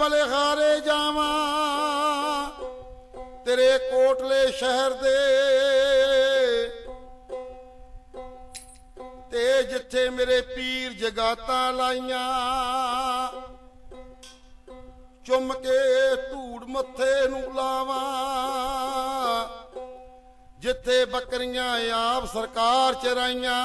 ਬਲਿਹਾਰੇ ਜਾਵਾਂ। ਤੇਰੇ ਕੋਟਲੇ ਸ਼ਹਿਰ ਦੇ ਤੇ ਜਿੱਥੇ ਮੇਰੇ ਪੀਰ ਜਗਾਤਾਂ ਲਾਈਆਂ। ਚੁੰਮ ਕੇ ਧੂੜ ਮੱਥੇ ਨੂੰ ਲਾਵਾਂ। ਜਿੱਥੇ ਬੱਕਰੀਆਂ ਆਪ ਸਰਕਾਰ ਚਰਾਈਆਂ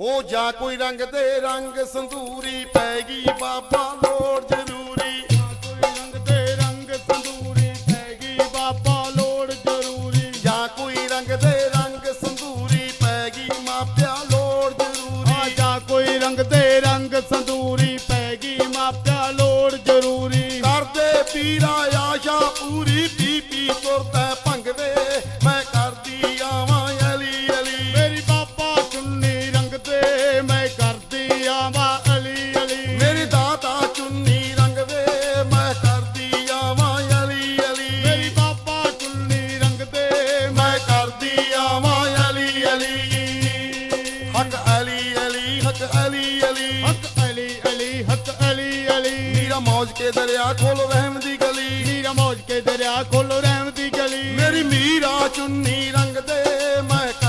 ਹੋ ਜਾ ਕੋਈ ਰੰਗ ਦੇ ਰੰਗ ਸੰਧੂਰੀ ਪੈ ਗਈ ਬਾਬਾ ਲੋੜ ਜ਼ਰੂਰੀ। ਕੋਈ ਰੰਗ ਦੇ ਰੰਗ ਪੈ ਗਈ ਬਾਬਾ ਲੋੜ ਜ਼ਰੂਰੀ। ਜਾਂ ਕੋਈ ਰੰਗ ਦੇ ਰੰਗ ਸੰਧੂਰੀ ਪੈ ਗਈ ਮਾਪਿਆ ਲੋੜ ਆ ਜ਼ਰੂਰੀ ਜਾ ਕੋਈ ਰੰਗ ਦੇ ਰੰਗ ਸੰਦੂਰੀ ਪੈ ਗਈ ਮਾਪਿਆ ਲੋੜ ਜ਼ਰੂਰੀ। ਕਰਦੇ ਪੀਰਾ ਆਸ਼ਾ ਪੂਰੀ ਪੀ ਪੀ ਤੁਰਦਾ ਹਕ ਅਲੀ ਅਲੀ ਹਕ ਅਲੀ ਅਲੀ। ਹੱਕ ਅਲੀ ਅਲੀ ਹੱਕ ਅਲੀ ਅਲੀ। ਮੀਰਾ ਮੌਜ ਕੇ ਦਰਿਆ ਖੋਲ ਰਹਿਮ ਦੀ ਗਲੀ। ਮੀਰਾ ਮੌਜ ਕੇ ਦਰਿਆ ਖੋਲੋ ਰਹਿਮ ਦੀ ਗਲੀ। ਮੇਰੀ ਮੀਰਾ ਚੁੰਨੀ ਰੰਗ ਦੇ ਮੈਂ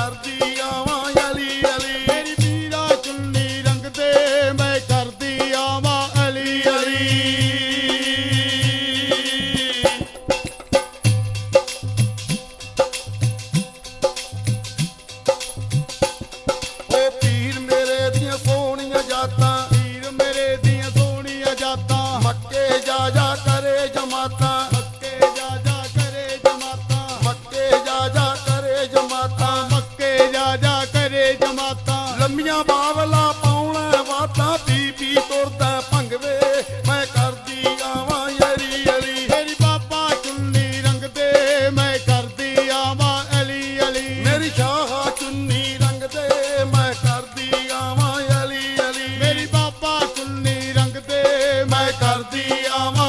ਜਮਾਤਾਂ ਮੱਕੇ ਜਾ ਜਾ ਕਰੇ ਜਮਾਤਾਂ। ਲੰਮੀਆਂ ਬਾਵਲਾ ਪਾਉਣਾ ਵਾਤਾਂ, ਪੀ ਪੀ ਤੁਰਦਾ ਭੰਗਵੇ ਮੈਂ ਕਰਦੀ ਆਵਾਂ ਅਲੀ ਅਲੀ। ਮੇਰੀ ਬਾਬਾ ਚੁੰਨੀ ਰੰਗਦੇ ਮੈਂ ਕਰਦੀ ਆਵਾਂ ਅਲੀ ਅਲੀ। ਮੇਰੀ ਸ਼ਾਹ ਚੁੰਨੀ ਰੰਗਦੇ ਮੈਂ ਕਰਦੀ ਆਵਾਂ ਅਲੀ ਅਲੀ। ਮੇਰੀ ਬਾਬਾ ਚੁੰਨੀ ਰੰਗਦੇ ਮੈਂ ਕਰਦੀ ਆਵਾਂ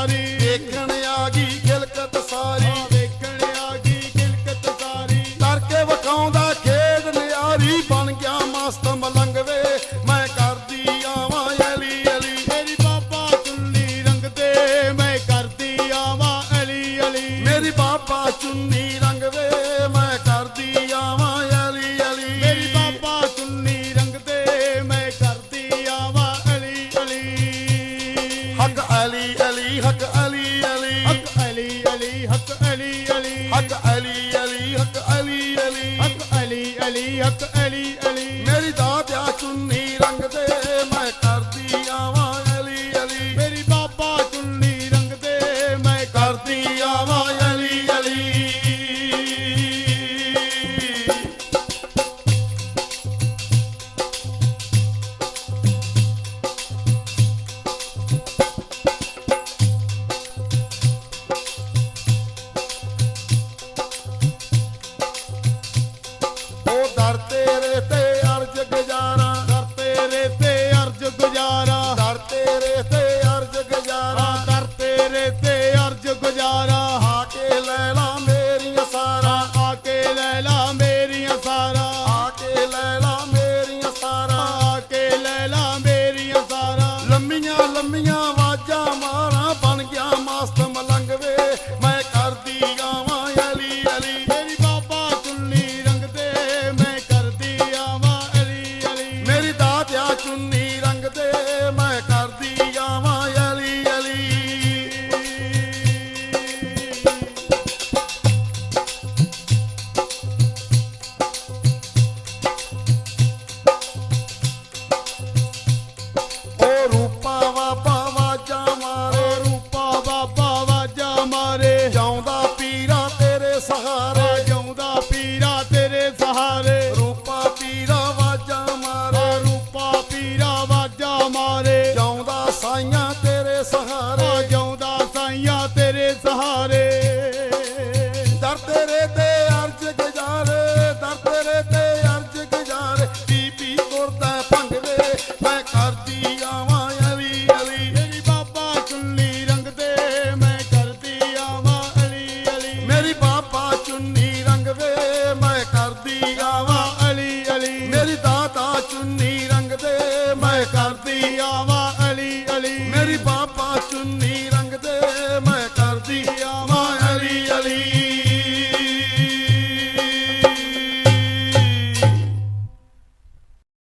ਕਿਲਕਤ ਸਾਰੀ ਵੇਖਣ ਆ ਗਈ ਗਿਲਕਤ ਸਾਰੀ। ਅਲੀ ਹੱਕ Ali Ali come on in.